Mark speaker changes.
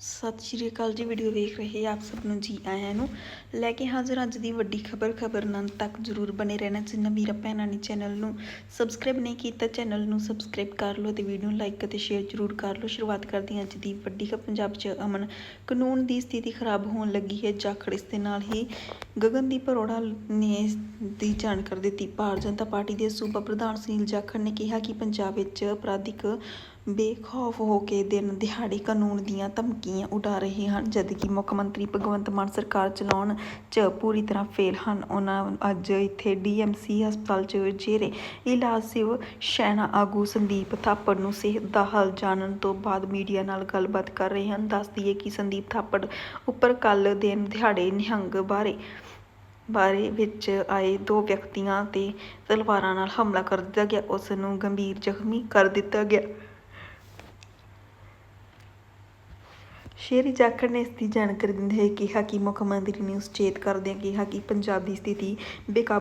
Speaker 1: ਸਤਿ ਸ਼੍ਰੀ ਅਕਾਲ ਜੀ, ਵੀਡੀਓ ਵੇਖ ਰਹੇ ਆਪ ਸਭ ਨੂੰ ਜੀ ਆਇਆਂ ਨੂੰ। ਲੈ ਕੇ ਹਾਜ਼ਰ ਅੱਜ ਦੀ ਵੱਡੀ ਖਬਰ ਖਬਰ ਨਾਲ ਤੱਕ ਜਰੂਰ ਬਨੇ ਰਹਿਣਾ ਜਿੰਨਾ ਵੀਰਾ ਭੈਣਾਂ ਨੇ ਚੈਨਲ ਨੂੰ। ਸਬਸਕ੍ਰਾਈਬ ਨਹੀਂ ਕੀਤਾ ਚੈਨਲ ਨੂੰ ਸਬਸਕ੍ਰਾਈਬ ਕਰ ਲਓ ਤੇ ਵੀਡੀਓ ਨੂੰ ਲਾਈਕ ਅਤੇ ਸ਼ੇਅਰ ਜਰੂਰ ਕਰ ਲਓ। ਸ਼ੁਰੂਆਤ ਕਰਦੇ ਹਾਂ ਅੱਜ ਦੀ ਵੱਡੀ ਖਬਰ, ਪੰਜਾਬ 'ਚ ਅਮਨ ਕਾਨੂੰਨ ਦੀ ਸਥਿਤੀ ਖਰਾਬ ਹੋਣ ਲੱਗੀ ਹੈ। ਜਾਖੜ ਇਸ ਦੇ ਨਾਲ ਹੀ ਗਗਨਦੀਪ ਅਰੋੜਾ ਨੇ ਇਸ ਦੀ ਜਾਣਕਾਰੀ ਦਿੱਤੀ। ਭਾਰਤ ਜਨਤਾ ਪਾਰਟੀ ਦੇ ਸੂਬਾ ਪ੍ਰਧਾਨ ਸੁਨੀਲ ਜਾਖੜ ਨੇ ਕਿਹਾ ਕਿ ਪੰਜਾਬ ਵਿੱਚ ਅਪਰਾਧਿਕ ਬੇਖੌਫ ਹੋ ਕੇ ਦਿਨ ਦਿਹਾੜੇ ਕਾਨੂੰਨ ਦੀਆਂ ਧਮਕੀਆਂ ਉਡਾ ਰਹੇ ਹਨ, ਜਦਕਿ ਮੁੱਖ ਮੰਤਰੀ ਭਗਵੰਤ ਮਾਨ ਸਰਕਾਰ ਚਲਾਉਣ 'ਚ ਪੂਰੀ ਤਰ੍ਹਾਂ ਫੇਲ ਹਨ। ਉਹਨਾਂ ਅੱਜ ਇੱਥੇ ਡੀਐਮਸੀ ਹਸਪਤਾਲ 'ਚ ਜੇਰੇ ਇਲਾਜ ਸਿਵ ਸੈਨਾ ਆਗੂ ਸੰਦੀਪ ਥਾਪੜ ਨੂੰ ਸਿਹਤ ਦਾ ਹਾਲ ਜਾਣਨ ਤੋਂ ਬਾਅਦ ਮੀਡੀਆ ਨਾਲ ਗੱਲਬਾਤ ਕਰ ਰਹੇ ਹਨ। ਦੱਸ ਦਈਏ ਕਿ ਸੰਦੀਪ ਥਾਪੜ ਉੱਪਰ ਕੱਲ ਦਿਨ ਦਿਹਾੜੇ ਨਿਹੰਗ ਬਾਰੇ ਬਾਰੇ ਵਿੱਚ ਆਏ ਦੋ ਵਿਅਕਤੀਆਂ ਤੇ ਤਲਵਾਰਾਂ ਨਾਲ ਹਮਲਾ ਕਰ ਦਿੱਤਾ ਗਿਆ। ਉਸ ਨੂੰ ਗੰਭੀਰ ਜ਼ਖਮੀ ਕਰ ਦਿੱਤਾ ਗਿਆ। ਸ਼ੇਰੀ ਜਾਖੜ ਨੇ ਇਸ ਦੀ ਜਾਣਕਾਰੀ ਦਿੰਦੇ ਹੋਏ ਕਿਹਾ ਕਿ ਮੁੱਖ ਮੰਤਰੀ ਨੇ ਸੁਚੇਤ ਕਰਦਿਆਂ ਕਿਹਾ ਕਿ ਪੰਜਾਬ ਦੀ ਸਥਿਤੀ ਬੇਕਾਬੂ